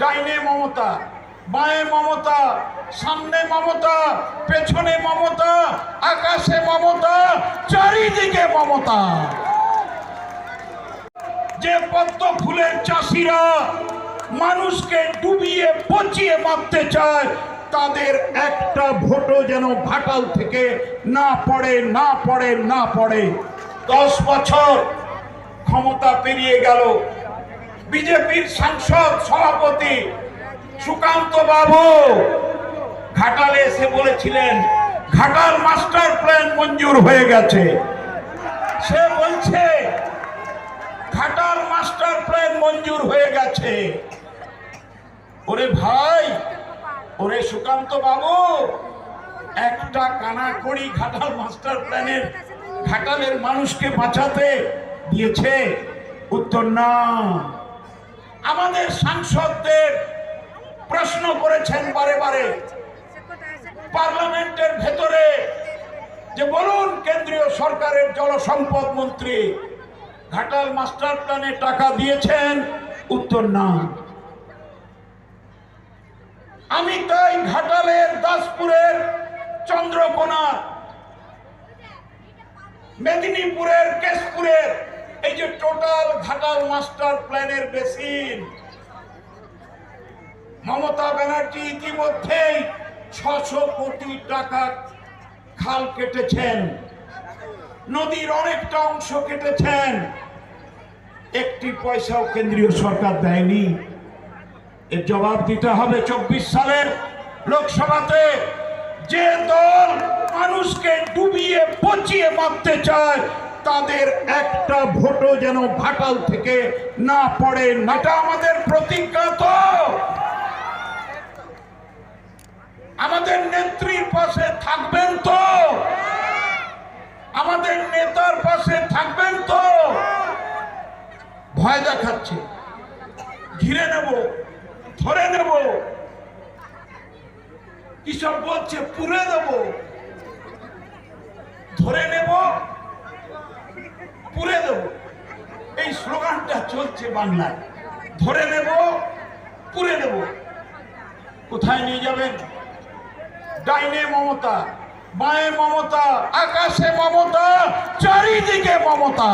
ডাইনে মমতা, বাঁয়ে মমতা, সামনে মমতা, পেছনে মমতা, আকাশে মমতা, চারিদিকে মমতা। যে পদ্ম ফুলের চাষিরা মানুষকে ডুবিয়ে, পচিয়ে মারতে চায়, তাদের একটা ভোটও যেন ঘাটাল থেকে না পড়ে না পড়ে না পড়ে। দশ বছর ক্ষমতা পেরিয়ে গেল। বিজেপির সাংসদ সভাপতি সুকান্ত বাবু। ঘাটালে এসে বলেছিলেন, ঘাটাল মাস্টার প্ল্যান মঞ্জুর হয়ে গেছে। সে বলছে, ঘাটাল মাস্টার প্ল্যান মঞ্জুর হয়ে গেছে। ওরে ভাই, ওরে সুকান্ত বাবু, একটা কানাকড়ি ঘাটাল মাস্টার প্ল্যানের ঘাটালের মানুষকে বাঁচাতে দিয়েছে। উত্তর না। আমাদের সাংসদদের প্রশ্ন করেছেন বারে বারে। পার্লামেন্টের ভেতরে যে বলুন কেন্দ্রীয় সরকারের জলসম্পদ মন্ত্রী, ঘাটাল মাস্টার প্ল্যানে টাকা দিয়েছেন, উত্তর না। আমি তাই ঘাটালের, দাসপুরের চন্দ্রকোনা মেদিনীপুরের, কেশপুরের, এই যে টোটাল ঘাটাল মাস্টার প্ল্যানের বেসিন। মমতা ব্যানার্জি ইতিমধ্যেই ছশো কোটি টাকা খাল কেটেছেন। নদীর অনেকটা অংশ কেটেছেন। একটি পয়সাও কেন্দ্রীয় সরকার দেয়নি। এর জবাব দিতে হবে চব্বিশ সালের লোকসভাতে। যে দল মানুষকে ডুবিয়ে পচিয়ে মারতে চায় তাদের একটা ভোটও যেন ঘাটাল থেকে না পড়ে, নাটা আমাদের প্রতিজ্ঞা তো আমাদের নেত্রীর পাশে থাকবেন তো। আমাদের নেতার পাশে থাকবেন তো। ভয় দেখাচ্ছে। ঘিরে নেব, ধরে নেব। কিসব বলছে? পুরে দেব। ধরে নেব পুরে দেব এই স্লোগানটা চলছে বাংলায়। ধরে নেব, পুরে দেব কোথায় নিয়ে যাবেন? ডাইনে মমতা, বাঁয়ে মমতা, আকাশে মমতা, চারিদিকে মমতা।